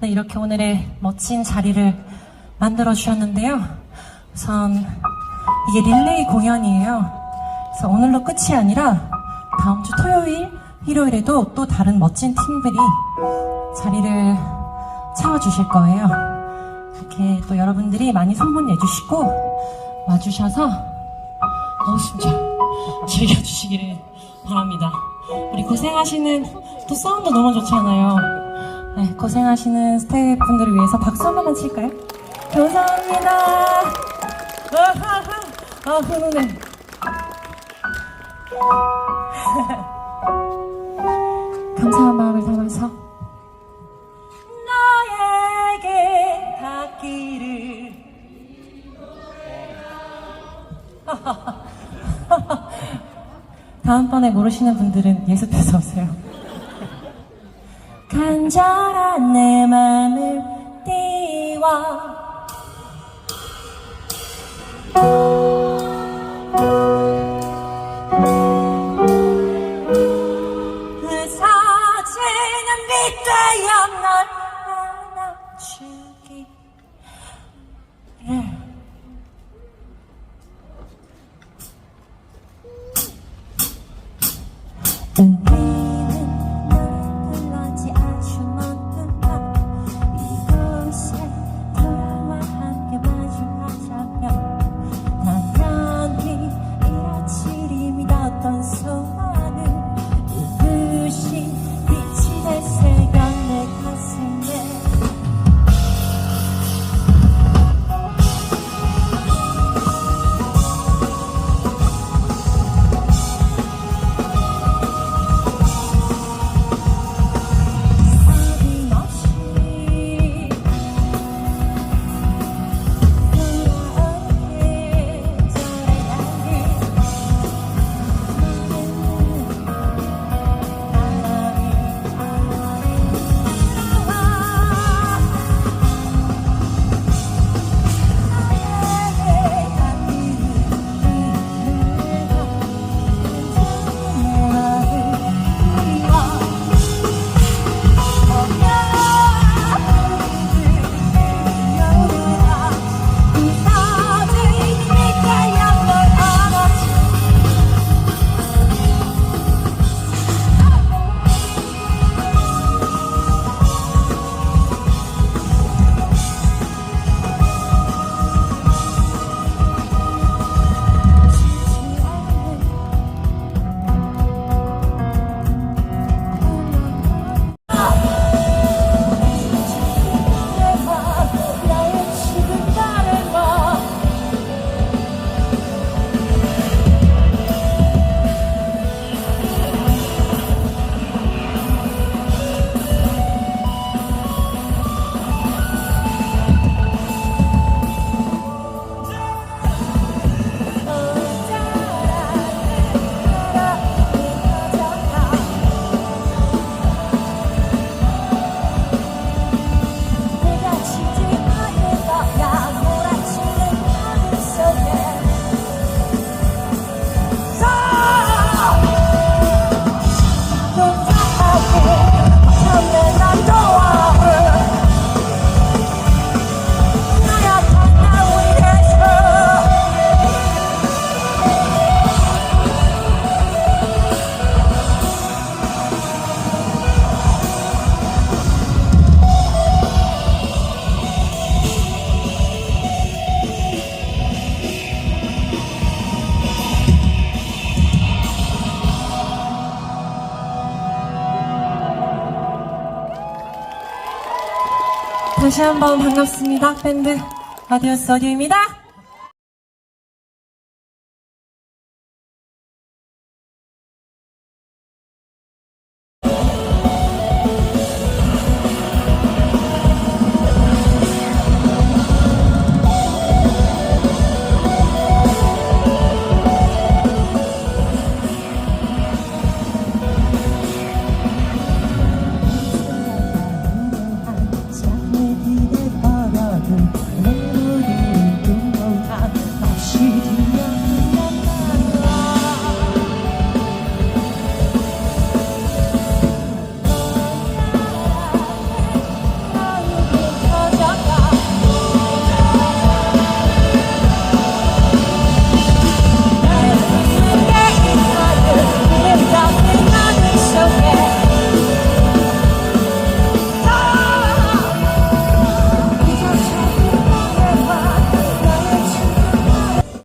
네, 이렇게 오늘의 멋진 자리를 만들어 주셨는데요. 우선 이게 릴레이 공연이에요. 그래서 오늘로 끝이 아니라 다음 주 토요일, 일요일에도 또 다른 멋진 팀들이 자리를 채워주실 거예요. 이렇게 또 여러분들이 많이 소문 내주시고 와주셔서 어우 심장 즐겨주시기를 바랍니다. 우리 고생하시는 또 사운드 너무 좋잖아요. 네, 고생하시는 스태프분들을 위해서 박수 한 번만 칠까요? 감사합니다. 아 훈훈해. 감사한 마음을 담아서 너에게 닿기를 다음번에 모르시는 분들은 예습해서 오세요. 간절한 내 맘을 띄워. 그 사진은 빗대어 널 안아주기를 우 다시 한번 반갑습니다. 밴드 아디오스 어디입니다.